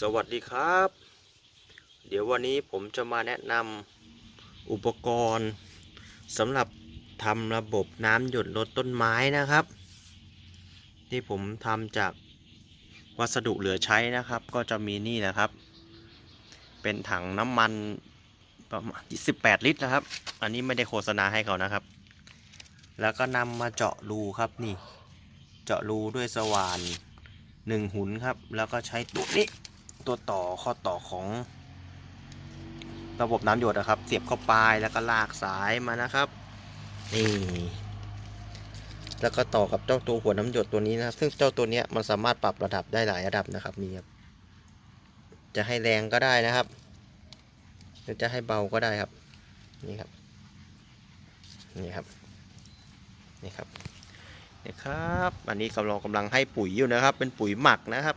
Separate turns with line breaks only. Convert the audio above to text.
สวัสดีครับ เดี๋ยววันนี้ผมจะมาแนะนำอุปกรณ์สำหรับทำระบบน้ำหยดลดต้นไม้นะครับ ที่ผมทำจากวัสดุเหลือใช้นะครับ ก็จะมีนี่นะครับ เป็นถังน้ำมันประมาณ18 ลิตรนะครับ อันนี้ไม่ได้โฆษณาให้เขานะครับ แล้วก็นำมาเจาะรูครับนี่ เจาะรูด้วยสว่านหนึ่งหุนครับ แล้วก็ใช้ตัวนี้ ตัวต่อข้อต่อของ ระบบน้ำหยดนะครับ เสียบเข้าปลายแล้วก็ลากสายมานะครับนี่แล้วก็ต่อกับเจ้าตัวหัวน้ำหยดตัวนี้นะครับ ซึ่งเจ้าตัวเนี้ยมันสามารถปรับระดับได้หลายระดับนะครับนี่ครับจะให้แรงก็ได้นะครับหรือจะให้เบาก็ได้ครับ นี่ครับ นี่ครับ นี่ครับนี่ครับ อันนี้กำลังกำลังให้ปุ๋ยอยู่นะครับ เป็นปุ๋ยหมักนะครับ